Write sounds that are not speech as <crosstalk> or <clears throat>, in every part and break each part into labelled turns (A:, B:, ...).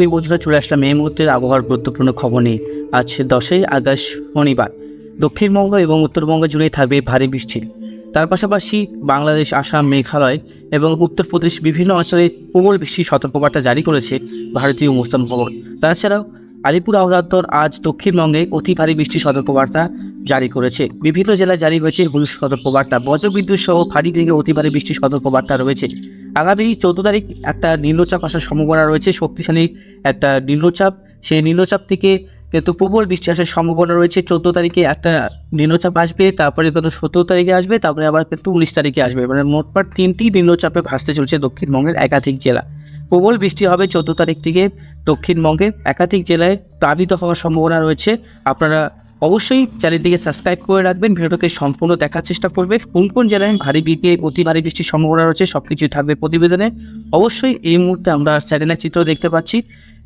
A: সুপ্রিয় বন্ধুরা চলে আসলাম এই মুহূর্তের আবহাওয়ার গুরুত্বপূর্ণ খবর নিয়ে। আজ দশই আগস্ট শনিবার। দক্ষিণবঙ্গ এবং উত্তরবঙ্গ জুড়ে থাকবে ভারী বৃষ্টি। তার পাশাপাশি বাংলাদেশ, আসাম, মেঘালয় এবং উত্তরপ্রদেশ বিভিন্ন অঞ্চলে প্রবল বৃষ্টির সতর্কবার্তা জারি করেছে ভারতীয় মৌসুম ভবন। তাছাড়াও আলিপুর আবহাওয়া আজ দক্ষিণবঙ্গে অতি ভারী বৃষ্টির সতর্কবার্তা জারি করেছে। বিভিন্ন জেলায় জারি হয়েছে হলুদ সতর্কবার্তা, বজ্রবিদ্যুৎ সহ ভারী থেকে অতি ভারী বৃষ্টির সতর্কবার্তা রয়েছে। আগামী চৌদ্দ তারিখ একটা নিম্নচাপ আসার সম্ভাবনা রয়েছে, শক্তিশালী একটা নিম্নচাপ। সেই নিম্নচাপ থেকে কিন্তু প্রবল বৃষ্টি আসার সম্ভাবনা রয়েছে। চোদ্দ তারিখে একটা নিম্নচাপ আসবে, তারপরে কিন্তু সতেরো তারিখে আসবে, তারপরে আবার কিন্তু উনিশ তারিখে আসবে। মানে মোটমাট তিনটি নিম্নচাপে ভাসতে চলছে দক্ষিণবঙ্গের একাধিক জেলা। প্রবল বৃষ্টি হবে চৌদ্দ তারিখ থেকে দক্ষিণবঙ্গে। একাধিক জেলায় প্লাবিত হওয়ার সম্ভাবনা রয়েছে। আপনারা অবশ্যই চ্যানেলটিকে সাবস্ক্রাইব করে রাখবেন। ভিডিওটাকে সম্পূর্ণ দেখার চেষ্টা করবে। কোন কোন জেলায় ভারী বৃষ্টি অতি ভারী বৃষ্টির সম্ভাবনা রয়েছে সব কিছুই থাকবে প্রতিবেদনে। অবশ্যই এই মুহূর্তে আমরা চ্যানেলের চিত্র দেখতে পাচ্ছি।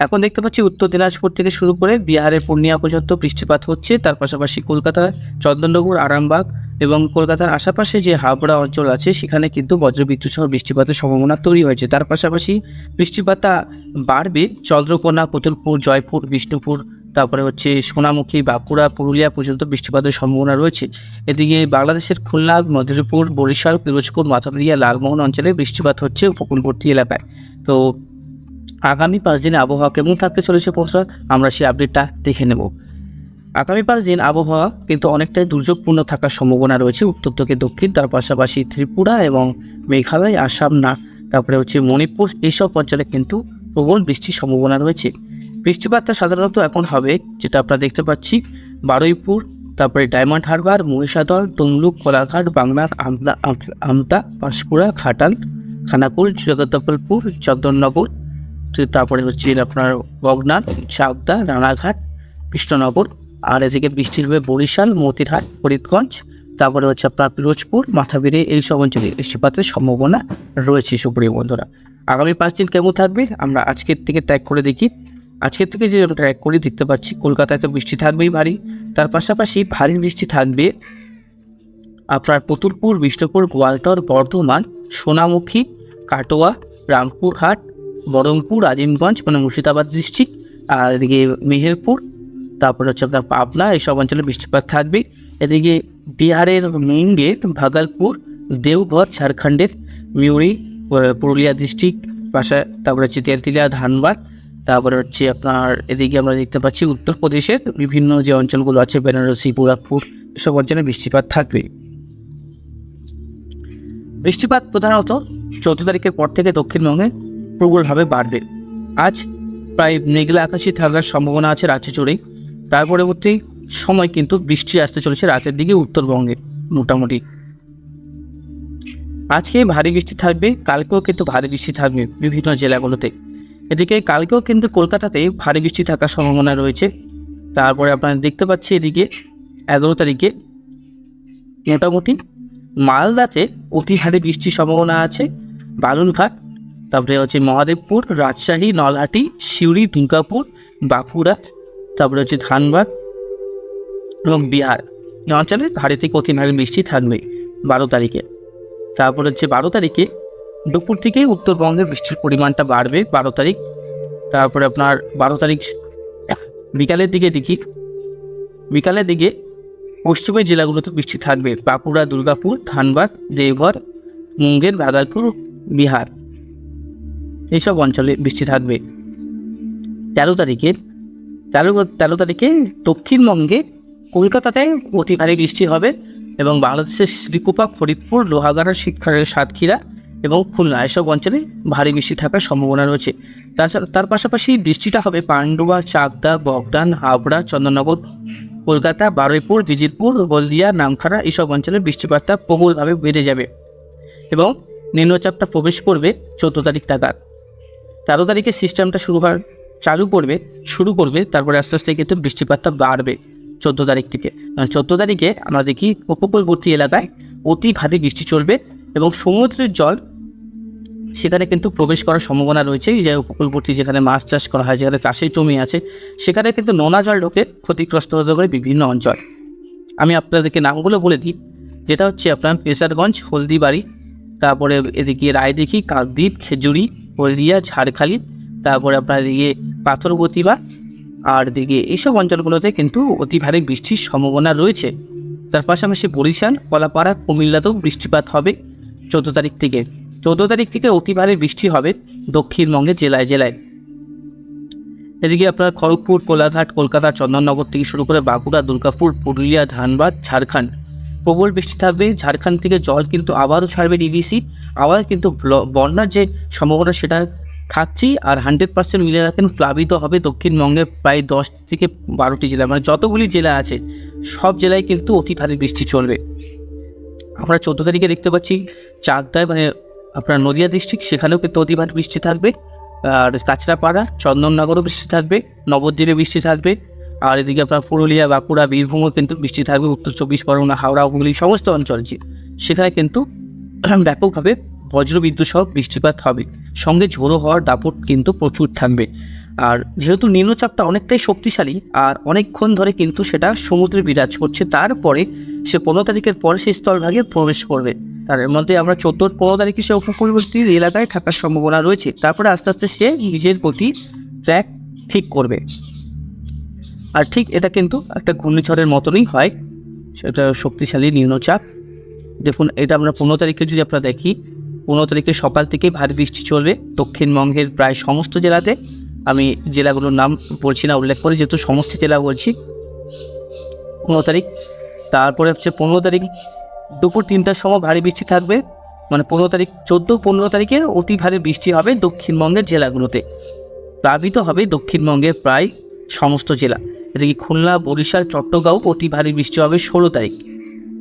A: এখন দেখতে পাচ্ছি উত্তর দিনাজপুর থেকে শুরু করে বিহারের পূর্ণিয়া পর্যন্ত বৃষ্টিপাত হচ্ছে। তার পাশাপাশি কলকাতা, চন্দননগর, আরামবাগ এবং কলকাতার আশেপাশে যে হাবড়া অঞ্চল আছে, সেখানে কিন্তু বজ্রবিদ্যুৎ সহ বৃষ্টিপাতের সম্ভাবনা তৈরি হয়েছে। তার পাশাপাশি বৃষ্টিপাতা বাড়বে। চন্দ্রকোনা, পুতুলপুর, জয়পুর, বিষ্ণুপুর তারপরে হচ্ছে সোনামুখী, বাঁকুড়া, পুরুলিয়া পর্যন্ত বৃষ্টিপাতের সম্ভাবনা রয়েছে। এদিকে বাংলাদেশের খুলনা মধুরপুর বরিশাল, পিরোজপুর মাথাপিয়া লালমোহন অঞ্চলে বৃষ্টিপাত হচ্ছে উপকূলবর্তী এলাকায়। তো আগামী পাঁচ দিনে আবহাওয়া কেমন থাকতে চলেছে বন্ধুরা? আমরা সেই আপডেটটা দেখে নেব। আগামী পাঁচ দিন আবহাওয়া কিন্তু অনেকটাই দুর্যোগপূর্ণ থাকার সম্ভাবনা রয়েছে উত্তর থেকে দক্ষিণ, তার পাশাপাশি ত্রিপুরা এবং মেঘালয়, আসাম, না, তারপরে হচ্ছে মণিপুর এইসব অঞ্চলে কিন্তু প্রবল বৃষ্টির সম্ভাবনা রয়েছে। বৃষ্টিপাতটা সাধারণত এখন হবে, যেটা আপনারা দেখতে পাচ্ছি, বারুইপুর, তারপরে ডায়মন্ড হারবার, মহিষাদল, তমলুক, কোলাঘাট, বাংলার আমতা পাঁশকুড়া, ঘাটাল, খানাকুল, জগদ্দলপুর, চন্দননগর তারপরে হচ্ছে আপনার বগনার চাকদা, রানাঘাট, কৃষ্ণনগর, আর এদিকে বৃষ্টি হবে বরিশাল, মতিরহাট, ফরিদগঞ্জ, তারপরে হচ্ছে আপনার পিরোজপুর মাথাবিরে এই সব অঞ্চলে বৃষ্টিপাতের সম্ভাবনা রয়েছে, সুপ্রিয় বন্ধুরা। আগামী পাঁচ দিন কেমন থাকবে? আমরা আজকের থেকে ট্র্যাক করে দেখি। আজকের থেকে যে আমরা ট্র্যাক করে দেখতে পাচ্ছি, কলকাতায় তো বৃষ্টি থাকবেই ভারী। তার পাশাপাশি ভারী বৃষ্টি থাকবে আপনার পুতুলপুর, বিষ্ণুপুর, গোয়ালতর, বর্ধমান, সোনামুখী, কাটোয়া, রামপুরহাট বহরমপুর আজিমগঞ্জ মানে মুর্শিদাবাদ ডিস্ট্রিক্ট, আর এদিকে মেহেরপুর, তারপরে হচ্ছে আপনার পাবনা এইসব অঞ্চলে বৃষ্টিপাত থাকবে। এদিকে বিহারের গেট ভাগলপুর, দেওঘর, ঝাড়খণ্ডের মিউরি পুরুলিয়া ডিস্ট্রিক্ট, পাশা তারপরে হচ্ছে তেলতিলিয়া ধানবাদ তারপরে হচ্ছে আপনার এদিকে আমরা দেখতে পাচ্ছি উত্তরপ্রদেশের বিভিন্ন যে অঞ্চলগুলো আছে, বেনারসি পুরাপুর এসব অঞ্চলে বৃষ্টিপাত থাকবে। বৃষ্টিপাত প্রধানত চৌদ্দ তারিখের পর থেকে দক্ষিণবঙ্গে প্রবলভাবে বাড়বে। আজ প্রায় মেঘলা আকাশে থাকার সম্ভাবনা আছে রাজ্য জুড়েই তার পরবর্তী সময় কিন্তু বৃষ্টি আসতে চলেছে রাতের দিকে উত্তরবঙ্গে মোটামুটি। আজকে ভারী বৃষ্টি থাকবে, কালকেও কিন্তু ভারী বৃষ্টি থাকবে বিভিন্ন জেলাগুলোতে। এদিকে কালকেও কিন্তু কলকাতাতে ভারী বৃষ্টি থাকার সম্ভাবনা রয়েছে। তারপরে আপনারা দেখতে পাচ্ছি এদিকে এগারো তারিখে মোটামুটি মালদাতে অতি ভারী বৃষ্টির সম্ভাবনা আছে। বালুরঘাট, তারপরে হচ্ছে মহাদেবপুর, রাজশাহী, নলহাটি, সিউড়ি, দুর্গাপুর, বাঁকুড়া, তারপরে হচ্ছে ধানবাদ এবং বিহার। এই অঞ্চলে ভারী থেকে অতি ভারী বৃষ্টি থাকবে বারো তারিখে। তারপর হচ্ছে বারো তারিখে দুপুর থেকে উত্তরবঙ্গে বৃষ্টির পরিমাণটা বাড়বে বারো তারিখ। তারপরে আপনার বারো তারিখ বিকালের দিকে দেখি। বিকালের দিকে পশ্চিমের জেলাগুলোতে বৃষ্টি থাকবে। বাঁকুড়া, দুর্গাপুর, ধানবাদ, দেওঘর, মুঙ্গের ভাগলপুর বিহার এইসব অঞ্চলে বৃষ্টি থাকবে। তেরো তারিখে তেরো তেরো তারিখে দক্ষিণবঙ্গে কলকাতাতে অতি ভারী বৃষ্টি হবে এবং বাংলাদেশের শ্রীকুপা, ফরিদপুর, লোহাগাড়া শিক্ষার সাতক্ষীরা এবং খুলনা এসব অঞ্চলে ভারী বৃষ্টি থাকার সম্ভাবনা রয়েছে। তাছাড়া তার পাশাপাশি বৃষ্টিটা হবে পান্ডুয়া, চাকদা বগডান হাবড়া চন্দননগর, কলকাতা, বারুইপুর বিজিতপুর হলদিয়া, নামখানা এসব অঞ্চলে বৃষ্টিপাতটা প্রবলভাবে বেড়ে যাবে এবং নিম্নচাপটা প্রবেশ করবে চোদ্দ তারিখ নাগাদ। তেরো তারিখে সিস্টেমটা শুরু হওয়ার চালু করবে, শুরু করবে, তারপরে আস্তে আস্তে কিন্তু বৃষ্টিপাতটা বাড়বে চোদ্দ তারিখ থেকে। চোদ্দ তারিখে আমরা দেখি উপকূলবর্তী এলাকায় অতি ভারী বৃষ্টি চলবে এবং সমুদ্রের জল সেখানে কিন্তু প্রবেশ করার সম্ভাবনা রয়েছে। যে উপকূলবর্তী যেখানে মাছ চাষ করা হয়, যেখানে চাষের জমি আছে, সেখানে কিন্তু নোনা জল ঢোকে ক্ষতিগ্রস্ত হতে পারে বিভিন্ন অঞ্চল। আমি আপনাদেরকে নামগুলো বলে দিই। যেটা হচ্ছে আপনার পেশারগঞ্জ হলদিবাড়ি, তারপরে এদিকে রায়দিঘি, কাকদ্বীপ, খেজুরি, হলদিয়া, ঝাড়খালি, তারপরে আপনার এদিকে পাথর প্রতিভা আর দিকে এইসব অঞ্চলগুলোতে কিন্তু অতি ভারী বৃষ্টির সম্ভাবনা রয়েছে। তার পাশাপাশি বরিশাল, কলাপাড়া, কুমিল্লাতেও বৃষ্টিপাত হবে। চোদ্দ তারিখ থেকে চোদ্দ তারিখ থেকে অতি ভারী বৃষ্টি হবে দক্ষিণবঙ্গের জেলায় জেলায়। এদিকে আপনার খড়গপুর, কোলাঘাট, কলকাতা, চন্দননগর থেকে শুরু করে বাঁকুড়া, দুর্গাপুর, পুরুলিয়া, ধানবাদ, ঝাড়খণ্ড। প্রবল বৃষ্টি থাকবে, ঝাড়খণ্ড থেকে জল কিন্তু আবারও ছাড়বে ডিভিসি আবার কিন্তু বন্যার যে সম্ভাবনা সেটা থাকছেই আর হান্ড্রেড পার্সেন্ট মিলে রাখেন প্লাবিত হবে দক্ষিণবঙ্গের প্রায় দশ থেকে বারোটি জেলা। মানে যতগুলি জেলা আছে, সব জেলায় কিন্তু অতি ভারী বৃষ্টি চলবে। আমরা চোদ্দ তারিখে দেখতে পাচ্ছি চাকদায় মানে আপনার নদিয়া ডিস্ট্রিক্ট সেখানেও কিন্তু অতি বৃষ্টি থাকবে। আর কাঁচরাপাড়া, চন্দননগরও বৃষ্টি থাকবে, নবদ্বীপে বৃষ্টি থাকবে। আর এদিকে আপনার পুরুলিয়া, বাঁকুড়া, বীরভূমও কিন্তু বৃষ্টি থাকবে। উত্তর চব্বিশ পরগনা, হাওড়া, হুগলি, সমস্ত অঞ্চল যে সেখানে কিন্তু <clears throat> ব্যাপকভাবে বজ্রবিদ্যুৎ সহ বৃষ্টিপাত হবে। সঙ্গে ঝোড়ো হওয়ার দাপট কিন্তু প্রচুর থাকবে। আর যেহেতু নিম্নচাপটা অনেকটাই শক্তিশালী, আর অনেকক্ষণ ধরে কিন্তু সেটা সমুদ্রে বিরাজ করছে, তারপরে সে পনেরো তারিখের পরে সে স্থলভাগে প্রবেশ করবে। তার মধ্যে আমরা চোদ্দ পনেরো তারিখে সে উপকূলবর্তী এলাকায় থাকার সম্ভাবনা রয়েছে। তারপরে আস্তে আস্তে সে নিজের প্রতি ট্র্যাক ঠিক করবে। আর ঠিক এটা কিন্তু একটা ঘূর্ণিঝড়ের মতনই হয়। সেটা শক্তিশালী নিম্নচাপ। দেখুন, এটা আমরা পনেরো তারিখে যদি আমরা দেখি, পনেরো তারিখে সকাল থেকেই ভারী বৃষ্টি চলবে। দক্ষিণবঙ্গের প্রায় সমস্ত জেলাতে, আমি জেলাগুলোর নাম বলছি না, উল্লেখ করি, যেহেতু সমস্ত জেলা বলছি, পনেরো তারিখ। তারপরে হচ্ছে পনেরো তারিখ দুপুর তিনটার সময় ভারী বৃষ্টি থাকবে। মানে পনেরো তারিখ, চোদ্দ, পনেরো তারিখে অতি ভারী বৃষ্টি হবে দক্ষিণবঙ্গের জেলাগুলোতে। প্লাবিত হবে দক্ষিণবঙ্গের প্রায় সমস্ত জেলা। এদিকে খুলনা, বরিশাল চট্টগাঁও অতি ভারী বৃষ্টি হবে ষোলো তারিখ।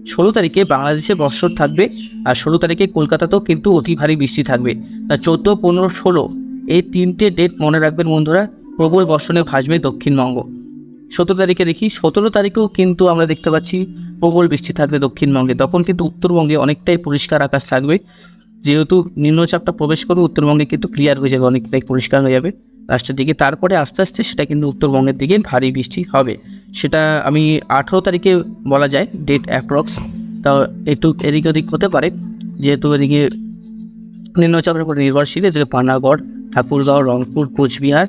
A: ষোলো তারিখে বাংলাদেশে বর্ষর থাকবে আর ষোলো তারিখে কলকাতাতেও কিন্তু অতি ভারী বৃষ্টি থাকবে। চোদ্দ, পনেরো, ষোলো এই তিনটে ডেট মনে রাখবেন বন্ধুরা, প্রবল বর্ষণে ভাসবে দক্ষিণবঙ্গ। সতেরো তারিখে দেখি, সতেরো তারিখেও কিন্তু আমরা দেখতে পাচ্ছি প্রবল বৃষ্টি থাকবে দক্ষিণবঙ্গে। তখন কিন্তু উত্তরবঙ্গে অনেকটাই পরিষ্কার আকাশ থাকবে। যেহেতু নিম্নচাপটা প্রবেশ করবে, উত্তরবঙ্গে কিন্তু ক্লিয়ার হয়ে যাবে, অনেকটাই পরিষ্কার হয়ে যাবে লাস্টের দিকে। তারপরে আস্তে আস্তে সেটা কিন্তু উত্তরবঙ্গের দিকে ভারী বৃষ্টি হবে। সেটা আমি আঠেরো তারিখে বলা যায় ডেট অ্যাপ্রক্স তা একটু এদিক ওদিক হতে পারে, যেহেতু এদিকে নিম্নচাপের উপর নির্ভরশীল, এদিকে পানাগড়, ঠাকুরগাঁও, রংপুর, কোচবিহার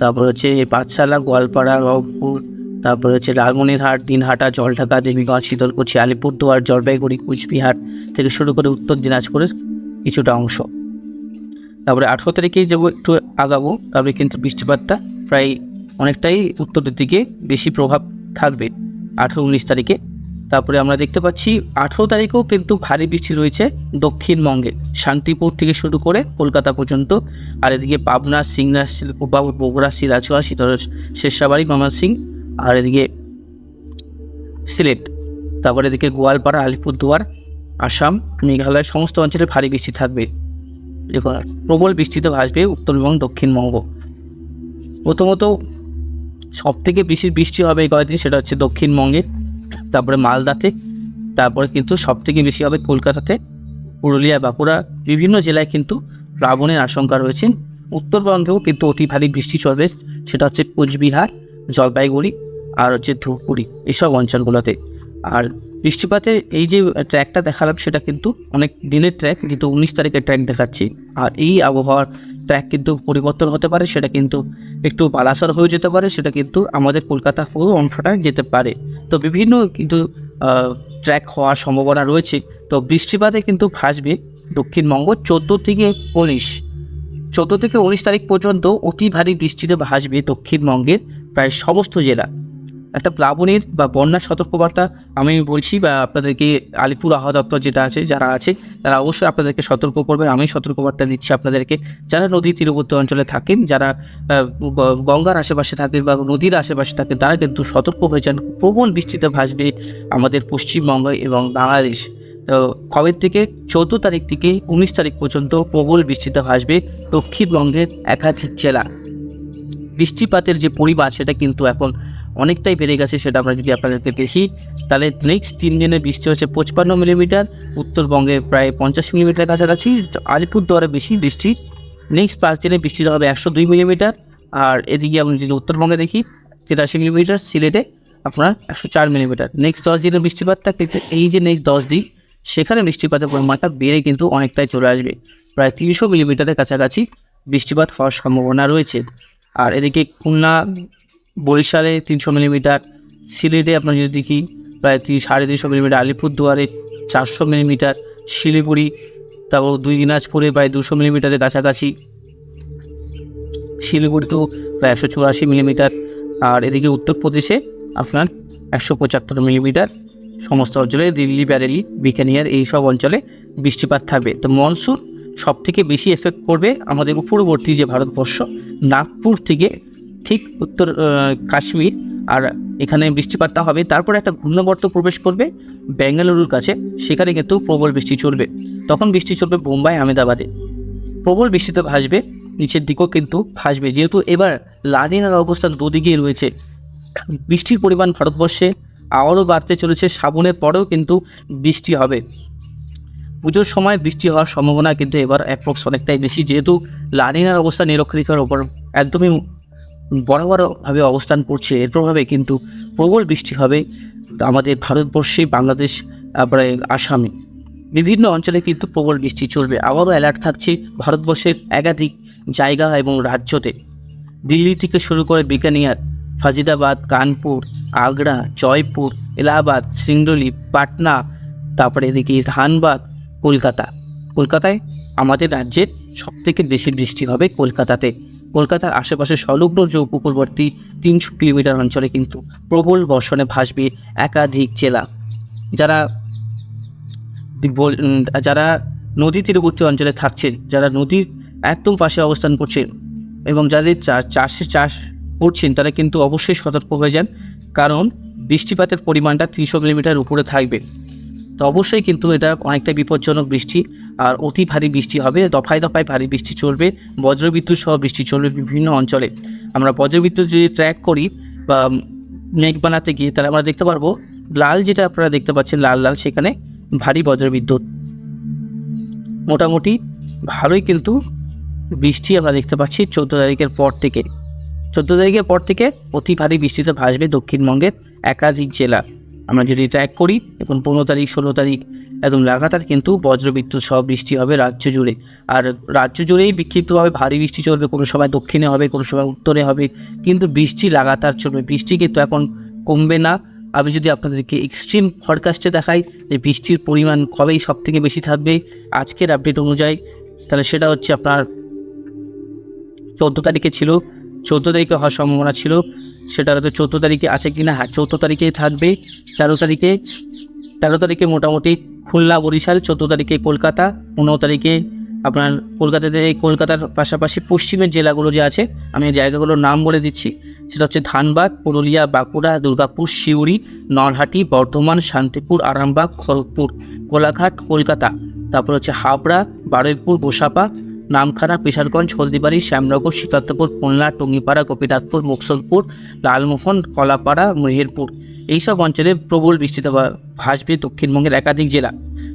A: তারপর হচ্ছে পাঠশালা, গোয়ালপাড়া, রংপুর, তারপর হচ্ছে লালমনিরহাট, দিনহাটা, জলঢাকা, দেবীগঞ্জ, শীতলকুচি, আলিপুরদুয়ার, জলপাইগুড়ি, কুচবিহার থেকে শুরু করে উত্তর দিনাজপুরের কিছুটা অংশ। তারপরে আঠেরো তারিখে যাব একটু আগাবো, তারপরে কিন্তু বৃষ্টিপাতটা প্রায় অনেকটাই উত্তরের দিকে বেশি প্রভাব থাকবে। আঠেরো, উনিশ তারিখে তারপরে আমরা দেখতে পাচ্ছি আঠেরো তারিখেও কিন্তু ভারী বৃষ্টি রয়েছে দক্ষিণবঙ্গে শান্তিপুর থেকে শুরু করে কলকাতা পর্যন্ত। আর এদিকে পাবনা, সিংড়া শিল্পবাবু বগুড়া, সিরাজগঞ্জ শীতল শেষাবাড়ি সিং আর এদিকে সিলেট। তারপরে এদিকে গোয়ালপাড়া, আলিপুরদুয়ার, আসাম, মেঘালয় সমস্ত অঞ্চলে ভারী বৃষ্টি থাকবে। প্রবল বৃষ্টিতে ভাসবে উত্তর এবং দক্ষিণবঙ্গ প্রথমত সব থেকে বেশি বৃষ্টি হবে এই কয়েকদিন সেটা হচ্ছে দক্ষিণবঙ্গে তারপরে মালদাতে, তারপরে কিন্তু সব থেকে বেশি হবে কলকাতাতে, পুরুলিয়া, বাঁকুড়া, বিভিন্ন জেলায় কিন্তু প্লাবনের আশঙ্কা রয়েছে। উত্তরবঙ্গেও কিন্তু অতি ভারী বৃষ্টি চলবে, সেটা হচ্ছে কোচবিহার, জলপাইগুড়ি আর হচ্ছে ধূপগুড়ি এইসব অঞ্চলগুলোতে। আর বৃষ্টিপাতের এই যে ট্র্যাকটা দেখালাম, সেটা কিন্তু অনেক দিনের ট্র্যাক কিন্তু উনিশ তারিখের ট্র্যাক দেখাচ্ছি। আর এই আবহাওয়ার ট্র্যাক কিন্তু পরিবর্তন হতে পারে, সেটা কিন্তু একটু বালাসর হয়ে যেতে পারে, সেটা কিন্তু আমাদের কলকাতা পুরো অংশটা যেতে পারে। তো বিভিন্ন কিন্তু ট্র্যাক হওয়ার সম্ভাবনা রয়েছে। তো বৃষ্টিপাতে কিন্তু ভাসবে দক্ষিণবঙ্গ চোদ্দ থেকে উনিশ। চোদ্দ থেকে উনিশ তারিখ পর্যন্ত অতি ভারী বৃষ্টিতে ভাসবে দক্ষিণবঙ্গের প্রায় সমস্ত জেলা। একটা প্লাবনের বা বন্যার সতর্কবার্তা আমি বলছি বা আপনাদেরকে আলিপুর আবহাওয়া দপ্তর যেটা আছে, যারা আছে, তারা অবশ্যই আপনাদেরকে সতর্ক করবে আমি সতর্কবার্তা দিচ্ছি আপনাদেরকে। যারা নদী তীরবর্তী অঞ্চলে থাকেন, যারা গঙ্গার আশেপাশে থাকেন বা নদীর আশেপাশে থাকেন, তারা কিন্তু সতর্ক হয়ে যান। প্রবল বৃষ্টিতে ভাসবে আমাদের পশ্চিমবঙ্গ এবং বাংলাদেশ। তো কবের থেকে? চৌদ্দ তারিখ থেকে উনিশ তারিখ পর্যন্ত প্রবল বৃষ্টিতে ভাসবে দক্ষিণবঙ্গের একাধিক জেলা। বৃষ্টিপাতের যে পরিমাণ, সেটা কিন্তু এখন অনেকটাই বেড়ে গেছে সেটা আমরা যদি আপনাদেরকে দেখি, তাহলে নেক্সট তিন দিনে বৃষ্টি হচ্ছে পঁচপান্ন মিলিমিটার উত্তরবঙ্গে প্রায় পঞ্চাশ মিলিমিটার কাছাকাছি, আলিপুরদুয়ারে বেশি বৃষ্টি। নেক্সট পাঁচ দিনে বৃষ্টিটা হবে একশো দুই মিলিমিটার আর এদিকে আমরা যদি উত্তরবঙ্গে দেখি, তিরাশি মিলিমিটার সিলেটে আপনার একশো চার মিলিমিটার নেক্সট দশ দিনের বৃষ্টিপাতটা কিন্তু এই যে নেক্সট দশ দিন, সেখানে বৃষ্টিপাতের পরিমাণটা বেড়ে কিন্তু অনেকটাই চলে আসবে। প্রায় তিনশো মিলিমিটারের কাছাকাছি বৃষ্টিপাত হওয়ার সম্ভাবনা রয়েছে। আর এদিকে খুলনা বরিশালে তিনশো মিলিমিটার, সিলেটে আপনার যদি দেখি প্রায় তিন- সাড়ে তিনশো মিলিমিটার, আলিপুরদুয়ারে চারশো মিলিমিটার, শিলিগুড়ি, তারপর দুই দিনাজপুরে প্রায় দুশো মিলিমিটারের কাছাকাছি, শিলিগুড়িতেও প্রায় একশো চুরাশি মিলিমিটার, আর এদিকে উত্তরপ্রদেশে আপনার একশো পঁচাত্তর মিলিমিটার, সমস্ত অঞ্চলে দিল্লি, ব্যারেলি, বিকানিয়ার এই সব অঞ্চলে বৃষ্টিপাত থাকবে। তো মনসুন সব থেকে বেশি এফেক্ট করবে আমাদের উপরবর্তী যে ভারতবর্ষ, নাগপুর থেকে ঠিক উত্তর কাশ্মীর, আর এখানে বৃষ্টিপাতটা হবে। তারপরে একটা ঘূর্ণবর্ত প্রবেশ করবে বেঙ্গালুরুর কাছে। সেখানে কিন্তু প্রবল বৃষ্টি চলবে। তখন বৃষ্টি চলবে বোম্বাই আহমেদাবাদে। প্রবল বৃষ্টিতে ভাসবে, নিচের দিকেও কিন্তু ভাসবে। যেহেতু এবার লানিনার অবস্থান দুদিকেই রয়েছে। বৃষ্টির পরিমাণ ভারতবর্ষে আবারও বাড়তে চলেছে। শ্রাবণের পরেও কিন্তু বৃষ্টি হবে। পুজোর সময় বৃষ্টি হওয়ার সম্ভাবনা কিন্তু এবার অ্যাপ্রক্স অনেকটাই বেশি। যেহেতু লানিনার অবস্থা নিরক্ষরেখার ওপর একদমই বরাবরভাবে অবস্থান করছে। এর প্রভাবে কিন্তু প্রবল বৃষ্টি হবে আমাদের ভারতবর্ষে, বাংলাদেশ, তারপরে আসামে। বিভিন্ন অঞ্চলে কিন্তু প্রবল বৃষ্টি চলবে। আবারও অ্যালার্ট থাকছে ভারতবর্ষের একাধিক জায়গা এবং রাজ্যতে। দিল্লি থেকে শুরু করে বিকানিয়ার ফাজিদাবাদ কানপুর, আগ্রা, জয়পুর, এলাহাবাদ, সিংডলি, পাটনা, তারপরে এদিকে ধানবাদ, কলকাতা। কলকাতায় আমাদের রাজ্যের সবথেকে বেশি বৃষ্টি হবে কলকাতাতে। কলকাতার আশেপাশে সংলগ্ন যে উপকূলবর্তী তিনশো কিলোমিটার অঞ্চলে কিন্তু প্রবল বর্ষণে ভাসবে একাধিক জেলা। যারা যারা নদী তীরবর্তী অঞ্চলে থাকছেন, যারা নদীর একদম পাশে অবস্থান করছেন এবং যাদের চাষে চাষ করছেন, তারা কিন্তু অবশ্যই সতর্ক হয়ে যান, কারণ বৃষ্টিপাতের পরিমাণটা তিনশো মিলিমিটার উপরে থাকবে। তো অবশ্যই কিন্তু এটা অনেকটা বিপজ্জনক বৃষ্টি। আর অতি ভারী বৃষ্টি হবে, দফায় দফায় ভারী বৃষ্টি চলবে, বজ্রবিদ্যুৎ সহ বৃষ্টি চলবে বিভিন্ন অঞ্চলে। আমরা বজ্রবিদ্যুৎ যদি ট্র্যাক করি বা মেঘ বানাতে গিয়ে তাহলে আমরা দেখতে পারব, লাল যেটা আপনারা দেখতে পাচ্ছেন, লাল লাল, সেখানে ভারী বজ্রবিদ্যুৎ। মোটামুটি ভালোই কিন্তু বৃষ্টি আমরা দেখতে পাচ্ছি চোদ্দ তারিখের পর থেকে। চোদ্দ তারিখের পর থেকে অতি ভারী বৃষ্টিতে ভাসবে দক্ষিণবঙ্গের একাধিক জেলা। আমরা যদি ট্র্যাক করি এখন পনেরো তারিখ, ষোলো তারিখ একদম লাগাতার কিন্তু বজ্রবিদ্যুৎ সহ বৃষ্টি হবে রাজ্য জুড়ে। আর রাজ্য জুড়েই বিক্ষিপ্তভাবে ভারী বৃষ্টি চলবে, কোনো সময় দক্ষিণে হবে, কোনো সময় উত্তরে হবে। কিন্তু বৃষ্টি লাগাতার চলবে। বৃষ্টি কিন্তু এখন কমবে না। আমি যদি আপনাদেরকে এক্সট্রিম ফরকাস্টে দেখাই যে বৃষ্টির পরিমাণ কবেই সব থেকে বেশি থাকবে, আজকের আপডেট অনুযায়ী, তাহলে সেটা হচ্ছে আপনার চোদ্দ তারিখে ছিল। চোদ্দ তারিখে হওয়ার সম্ভাবনা ছিল। সেটা হয়তো চৌদ্দ তারিখে আছে কি না হ্যাঁ চৌদ্দো তারিখেই থাকবে। তেরো তারিখে তেরো তারিখে মোটামুটি খুলনা, বরিশাল, চোদ্দ তারিখে কলকাতা, পনেরো তারিখে আপনার কলকাতাতে কলকাতার পাশাপাশি পশ্চিমের জেলাগুলো যে আছে, আমি জায়গাগুলোর নাম বলে দিচ্ছি। সেটা হচ্ছে ধানবাদ, পুরুলিয়া, বাঁকুড়া, দুর্গাপুর সিউড়ি নলহাটি, বর্ধমান, শান্তিপুর, আরামবাগ, খড়গপুর কোলাঘাট কলকাতা। তারপর হচ্ছে হাবড়া, বারুইপুর, গোসাপা নামখানা পেশারগঞ্জ হলদিবাড়ি, শ্যামনগর সীতান্তপুর খুলনা, টঙ্গিপাড়া, গোপীনাথপুর, মুকসলপুর, লালমোহন, কলাপাড়া, মেহেরপুর। এইসব অঞ্চলে প্রবল বৃষ্টিতে ভাসবে দক্ষিণবঙ্গের একাধিক জেলা।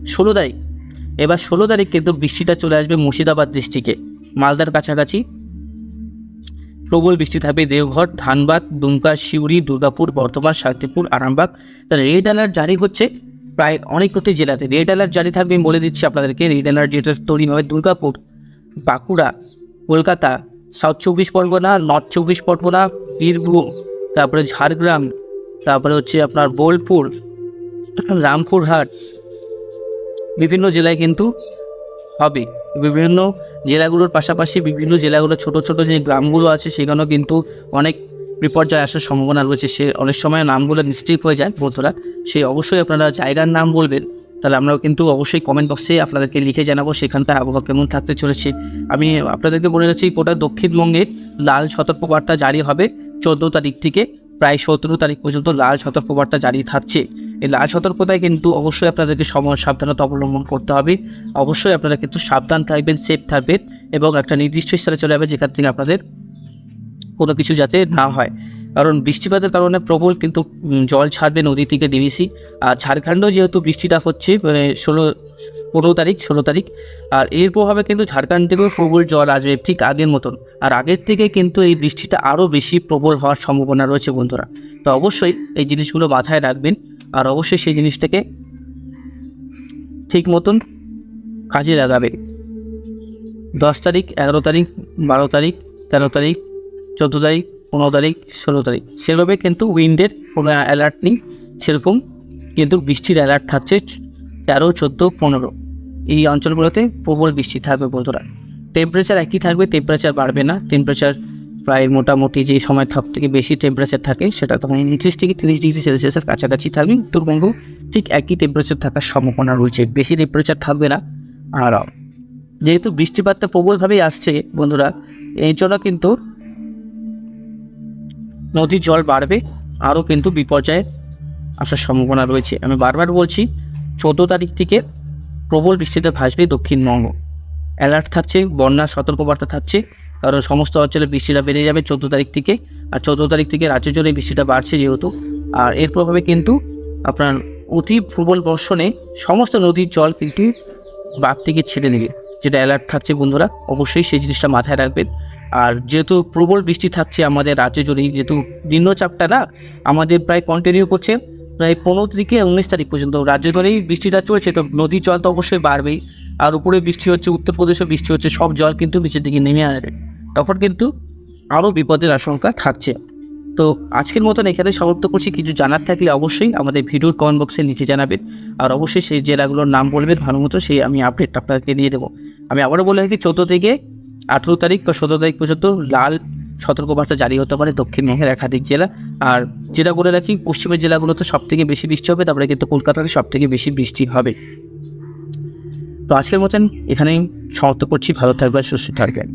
A: ষোলো তারিখ। এবার ষোলো তারিখ কিন্তু বৃষ্টিটা চলে আসবে মুর্শিদাবাদ ডিস্ট্রিক্টে। মালদার কাছাকাছি। প্রবল বৃষ্টি থাকবে দেওঘর, ধানবাদ, দুমকা, সিউড়ি, দুর্গাপুর, বর্ধমান, শান্তিপুর, আরামবাগ। তাহলে রেড অ্যালার্ট জারি হচ্ছে প্রায় অনেক কটি জেলাতে। রেড অ্যালার্ট জারি থাকবে বলে দিচ্ছি আপনাদেরকে। রেড অ্যালার্ট যেটা তৈরি হবে দুর্গাপুর। বাঁকুড়া, কলকাতা সাউথ চব্বিশ পরগনা নর্থ চব্বিশ পরগনা, বীরভূম, তারপরে ঝাড়গ্রাম, তারপরে হচ্ছে আপনার বোলপুর, রামপুরহাট, বিভিন্ন জেলায় কিন্তু হবে। বিভিন্ন জেলাগুলোর পাশাপাশি বিভিন্ন জেলাগুলো, ছোট ছোট যে গ্রামগুলো আছে, সেখানেও কিন্তু অনেক বিপর্যয় আসার সম্ভাবনা রয়েছে। সে অনেক সময় নামগুলো মিস্টেক হয়ে যায় বন্ধুরা। সে অবশ্যই আপনারা জায়গার নাম বলবেন। তাহলে আমরাও কিন্তু অবশ্যই কমেন্ট বক্সে আপনাদেরকে লিখে জানাব সেখানটায় আবহাওয়া কেমন থাকতে চলেছে। আমি আপনাদেরকে বলে রাখছি, গোটা দক্ষিণবঙ্গে লাল সতর্কবার্তা জারি হবে। চোদ্দ তারিখ থেকে প্রায় সতেরো তারিখ পর্যন্ত লাল সতর্কবার্তা জারি থাকছে। এই লাল সতর্কতায় কিন্তু অবশ্যই আপনাদেরকে সময় সাবধানতা অবলম্বন করতে হবে। অবশ্যই আপনারা কিন্তু সাবধান থাকবেন সেফ থাকবেন এবং একটা নির্দিষ্ট স্থানে চলে যাবে যেখান থেকে আপনাদের কোনো কিছু যাতে না হয়। কারণ বৃষ্টিপাতের কারণে প্রবল কিন্তু জল ছাড়বে নদী থেকে ডিভিসি আর ঝাড়খণ্ডেও যেহেতু বৃষ্টিটা হচ্ছে মানে ষোলো, পনেরো তারিখ, ষোলো তারিখ, আর এর প্রভাবে কিন্তু ঝাড়খণ্ড থেকেও প্রবল জল আসবে ঠিক আগের মতন। আর আগের থেকে কিন্তু এই বৃষ্টিটা আরও বেশি প্রবল হওয়ার সম্ভাবনা রয়েছে বন্ধুরা। তো অবশ্যই এই জিনিসগুলো মাথায় রাখবেন, আর অবশ্যই সেই জিনিসটাকে ঠিক মতন কাজে লাগাবে দশ তারিখ, এগারো তারিখ, বারো তারিখ, তেরো তারিখ, চোদ্দ তারিখ পনেরো তারিখ, ষোলো তারিখ। সেভাবে কিন্তু উইন্ডের কোনো অ্যালার্ট নেই। সেরকম কিন্তু বৃষ্টির অ্যালার্ট থাকছে তেরো, চোদ্দ, পনেরো। এই অঞ্চলগুলোতে প্রবল বৃষ্টি থাকবে বন্ধুরা। টেম্পারেচার একই থাকবে টেম্পারেচার বাড়বে না। টেম্পারেচার প্রায় মোটামুটি যে সময় সব থেকে বেশি টেম্পারেচার থাকে সেটা তখন উনত্রিশ থেকে তিরিশ ডিগ্রি সেলসিয়াসের কাছাকাছি থাকবে। উত্তরবঙ্গ ঠিক একই টেম্পারেচার থাকার সম্ভাবনা রয়েছে। বেশি টেম্পারেচার থাকবে না আর যেহেতু বৃষ্টিপাতটা প্রবলভাবেই আসছে বন্ধুরা এই জন্য কিন্তু নদীর জল বাড়বে, আরও কিন্তু বিপর্যয়ে আসার সম্ভাবনা রয়েছে। আমি বারবার বলছি, চোদ্দ তারিখ থেকে প্রবল বৃষ্টিতে ভাসবে দক্ষিণবঙ্গ। অ্যালার্ট থাকছে বন্যার সতর্কবার্তা থাকছে, কারণ সমস্ত অঞ্চলে বৃষ্টিটা বেড়ে যাবে চোদ্দ তারিখ থেকে। আর চোদ্দ তারিখ থেকে রাজ্য জুড়ে বৃষ্টিটা বাড়ছে যেহেতু। আর এর প্রভাবে কিন্তু আপনার অতি প্রবল বর্ষণে সমস্ত নদীর জল কিন্তু বাদ থেকে ছেড়ে নেবে যেটা অ্যালার্ট থাকছে বন্ধুরা, অবশ্যই সেই জিনিসটা মাথায় রাখবেন। আর যেহেতু প্রবল বৃষ্টি থাকছে আমাদের রাজ্য জুড়েই যেহেতু নিম্নচাপটা না, আমাদের প্রায় কন্টিনিউ করছে। প্রায় পনেরো থেকে উনিশ তারিখ পর্যন্ত রাজ্য ধরেই বৃষ্টিটা চলছে, তো নদীর জল তো অবশ্যই বাড়বেই। আর উপরে বৃষ্টি হচ্ছে, উত্তরপ্রদেশেও বৃষ্টি হচ্ছে, সব জল কিন্তু নিচের দিকে নেমে আসবে। তখন কিন্তু আরও বিপদের আশঙ্কা থাকছে। তো আজকের মতন এখানে সমাপ্ত করছি। কিছু জানার থাকলে অবশ্যই আমাদের ভিডিওর কমেন্ট বক্সে নিচে জানাবেন। আর অবশ্যই সেই জেলাগুলোর নাম বলবেন ভালো মতো, সেই আমি আপডেট আপনাকে দিয়ে দেবো। আমি আবারও বলে রাখি, চোদ্দ থেকে আঠেরো তারিখ বা সতেরো তারিখ পর্যন্ত লাল সতর্কবার্তা জারি হতে পারে দক্ষিণ মেঘের একাধিক জেলা। আর যেটা বলে রাখি, পশ্চিমের জেলাগুলোতে সব থেকে বেশি বৃষ্টি হবে, তারপরে কিন্তু কলকাতাতে সব থেকে বেশি বৃষ্টি হবে। তো আজকের মতন এখানেই সমাপ্ত করছি। ভালো থাকবেন, সুস্থ থাকবেন।